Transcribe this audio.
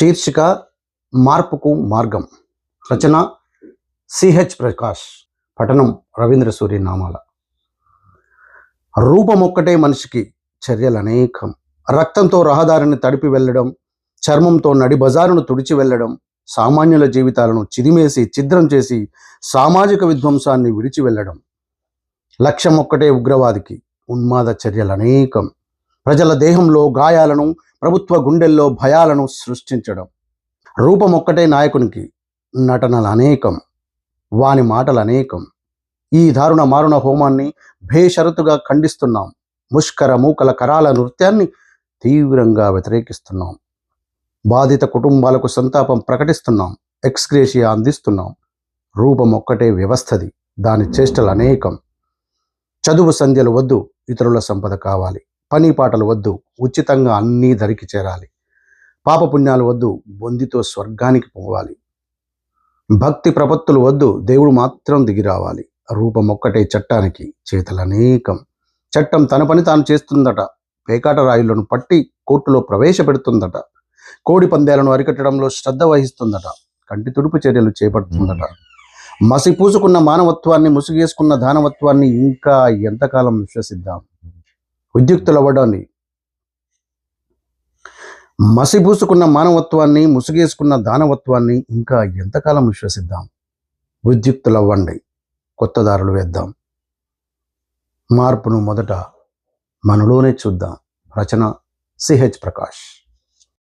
శీర్షిక మార్పుకు మార్గం. రచన సిహెచ్ ప్రకాష్. పఠనం రవీంద్ర సూర్య నామాల. రూపం ఒక్కటే మనిషికి చర్యలు అనేకం రక్తంతో రహదారిని తడిపి వెళ్ళడం చర్మంతో నడి బజారును తుడిచి వెళ్ళడం సామాన్యుల జీవితాలను చిదిమేసి ఛిద్రం చేసి సామాజిక విధ్వంసాన్ని విడిచి వెళ్ళడం. లక్ష్యం ఒక్కటే ఉగ్రవాదికి ఉన్మాద చర్యలు అనేకం ప్రజల దేహంలో గాయాలను ప్రభుత్వ గుండెల్లో భయాలను సృష్టించడం. రూపం ఒక్కటే నాయకునికి నటనలు అనేకం వాని మాటలు అనేకం ఈ దారుణ మారుణ హోమాన్ని భేషరతుగా ఖండిస్తున్నాం. ముష్కర మూకల కరాల నృత్యాన్ని తీవ్రంగా వ్యతిరేకిస్తున్నాం. బాధిత కుటుంబాలకు సంతాపం ప్రకటిస్తున్నాం. ఎక్స్గ్రేషియా అందిస్తున్నాం. రూపం ఒక్కటే వ్యవస్థది దాని చేష్టలు అనేకం చదువు సంధ్యలు వద్దు ఇతరుల సంపద కావాలి. పని పాటలు వద్దు ఉచితంగా అన్నీ ధరికి చేరాలి. పాపపుణ్యాలు వద్దు బొందితో స్వర్గానికి పోవాలి. భక్తి ప్రపత్తులు వద్దు దేవుడు మాత్రం దిగి రావాలి. రూపం ఒక్కటే చట్టానికి చేతులనేకం చట్టం తన పని తాను చేస్తుందట. పేకాట రాయులను పట్టి కోర్టులో ప్రవేశపెడుతుందట. కోడి పందేలను అరికట్టడంలో శ్రద్ధ వహిస్తుందట. కంటి తుడుపు చర్యలు చేపడుతుందట. మసి పూసుకున్న మానవత్వాన్ని ముసుగేసుకున్న దానవత్వాన్ని ఇంకా ఎంతకాలం విశ్వసిద్దాం? ఉద్యుక్తులవ్వడాన్ని. మసిపూసుకున్న మానవత్వాన్ని ముసుగేసుకున్న దానవత్వాన్ని ఇంకా ఎంతకాలం విశ్వసిద్దాం? ఉద్యుక్తులవ్వండి కొత్త దారులు వేద్దాం. మార్పును మొదట మనలోనే చూద్దాం. రచన సిహెచ్ ప్రకాష్.